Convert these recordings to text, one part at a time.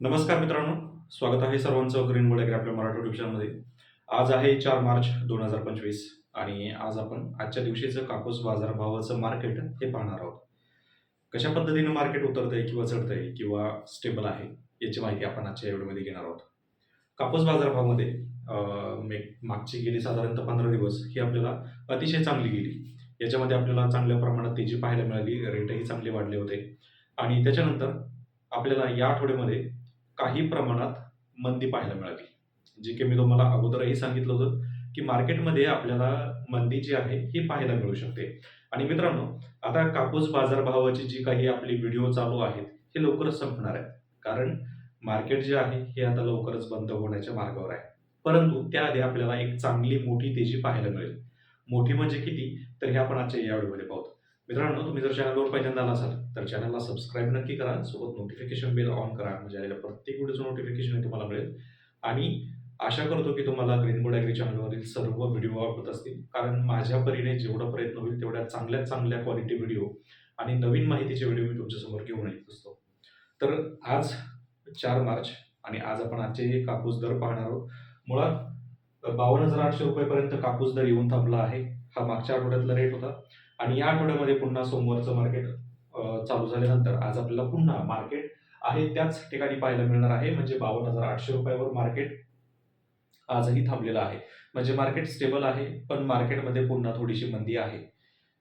नमस्कार मित्रांनो स्वागत आहे सर्वांचं ग्रीन बोर्ड आपल्या मराठी डिव्हिजनमध्ये आज आहे चार मार्च दोन हजार पंचवीस आणि आज आपण आजच्या दिवशीचं कापूस बाजारभावाचं मार्केट हे पाहणार आहोत. कशा पद्धतीनं मार्केट उतरतंय किंवा चढतंय किंवा स्टेबल आहे याची माहिती आपण आजच्या व्हिडिओमध्ये घेणार आहोत. कापूस बाजारभावामध्ये मागची गेली साधारणतः पंधरा दिवस ही आपल्याला अतिशय चांगली गेली. याच्यामध्ये आपल्याला चांगल्या प्रमाणात तेजी पाहायला मिळाली रेटही चांगले वाढले होते. आणि त्याच्यानंतर आपल्याला या आठवड्यामध्ये काही प्रमाणात मंदी पाहायला मिळाली. जे की मी तुम्हाला अगोदरही सांगितलं होतं की मार्केटमध्ये आपल्याला मंदी जी आहे ही पाहायला मिळू शकते. आणि मित्रांनो आता कापूस बाजारभावाची जी काही आपली व्हिडिओ चालू आहेत हे लवकरच संपणार आहेत. कारण मार्केट जे आहे हे आता लवकरच बंद होण्याच्या मार्गावर आहे. परंतु त्याआधी आपल्याला एक चांगली मोठी तेजी पाहायला मिळेल. मोठी म्हणजे किती? तर हे आपण आजच्या या व्हिडिओमध्ये पाहतो. मित्रांनो तुम्ही जर चॅनलवर पहिल्यांदा आला असाल तर चॅनलला सबस्क्राईब नक्की करा. सोबत नोटिफिकेशन बेल ऑन करा. म्हणजे आलेल्या प्रत्येक व्हिडिओचं नोटिफिकेशन तुम्हाला मिळेल. आणि आशा करतो की तुम्हाला ग्रीन बोर्ड ॲग्री चॅनलवरील सर्व व्हिडिओ आवडत असतील. कारण माझ्या परीने जेवढा प्रयत्न होईल तेवढ्या चांगल्यात चांगल्या क्वालिटी व्हिडिओ आणि नवीन माहितीचे व्हिडिओ मी तुमच्यासमोर घेऊन येत असतो. तर आज चार मार्च आणि आज आपण आजचे कापूस दर पाहणार आहोत. मुळात बावन्न हजार आठशे रुपयेपर्यंत कापूस दर येऊन थांबला आहे. हा मागच्या आठवड्यातला रेट होता. आणि या आठवड्यामध्ये पुन्हा सोमवारचं मार्केट चालू झाल्यानंतर आज आपल्याला पुन्हा मार्केट आहे त्याच ठिकाणी पाहायला मिळणार आहे. म्हणजे बावन्न हजार आठशे रुपयावर मार्केट आजही थांबलेलं आहे. म्हणजे मार्केट स्टेबल आहे पण मार्केटमध्ये पुन्हा थोडीशी मंदी आहे.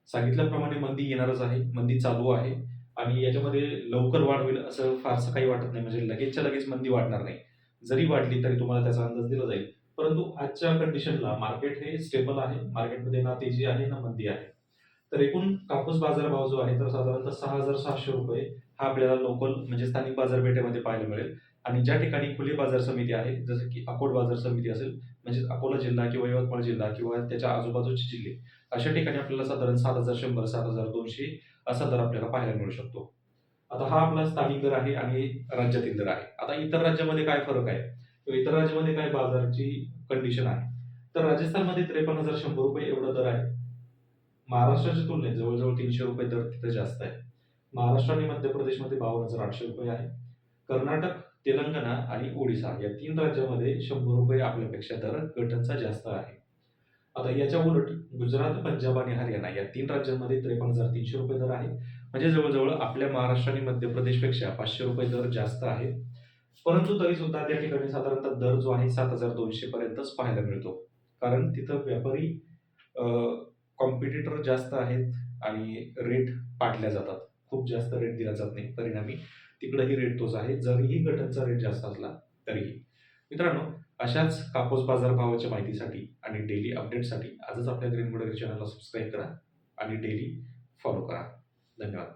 सांगितल्याप्रमाणे मंदी येणारच आहे मंदी चालू आहे. आणि याच्यामध्ये लवकर वाढ होईल असं फारसं काही वाटत नाही. म्हणजे लगेचच्या लगेच मंदी वाढणार नाही. जरी वाढली तरी तुम्हाला त्याचा अंदाज दिला जाईल. परंतु आजच्या कंडिशनला मार्केट हे स्टेबल आहे. मार्केटमध्ये ना तेजी आहे ना मंदी आहे. तर एकूण कापूस बाजारभाव जो आहे तर साधारणतः सहा हजार सहाशे रुपये हा आपल्याला लोकल म्हणजे स्थानिक बाजारपेठेमध्ये पाहायला मिळेल. आणि ज्या ठिकाणी खुली बाजार समिती आहे जसं की अकोट बाजार समिती असेल म्हणजे अकोला जिल्हा किंवा यवतमाळ जिल्हा किंवा त्याच्या आजूबाजूचे जिल्हे अशा ठिकाणी आपल्याला साधारण सात हजार शंभर सात हजार दोनशे असा दर आपल्याला पाहायला मिळू शकतो. आता हा आपला स्थानिक दर आहे आणि राज्यातील दर आहे. आता इतर राज्यामध्ये काय फरक आहे? किंवा इतर राज्यामध्ये काय बाजाराची कंडिशन आहे? तर राजस्थानमध्ये त्रेपन्न हजार शंभर रुपये एवढा दर आहे. महाराष्ट्राच्या तुलनेत जवळजवळ तीनशे रुपये दर तिथे जास्त आहे. महाराष्ट्र आणि मध्य प्रदेशमध्ये बावन्न हजार आठशे रुपये आहे. कर्नाटक तेलंगणा आणि ओडिसा या तीन राज्यामध्ये शंभर रुपये आपल्यापेक्षा दर गटांचा जास्त आहे. आता याच्या उलट गुजरात पंजाब आणि हरियाणा या तीन राज्यांमध्ये त्रेपन्न हजार तीनशे रुपये दर आहे. म्हणजे जवळजवळ आपल्या महाराष्ट्र आणि मध्य प्रदेशपेक्षा पाचशे रुपये दर जास्त आहे. परंतु तरी सुद्धा त्या ठिकाणी साधारणतः दर जो आहे सात हजार दोनशे पर्यंतच पाहायला मिळतो. कारण तिथं व्यापारी कॉम्पिटिटर जास्त आहेत आणि रेट पाडल्या जातात. खूप जास्त रेट दिला जात नाही. परिणामी तिकडंही रेट तोच आहे. जरीही गटांचा रेट जास्त असला तरीही. मित्रांनो अशाच कापूस बाजार भावाच्या माहितीसाठी आणि डेली अपडेटसाठी आजच आपल्या ग्रीन बोर्ड चॅनलला सबस्क्राईब करा आणि डेली फॉलो करा. धन्यवाद.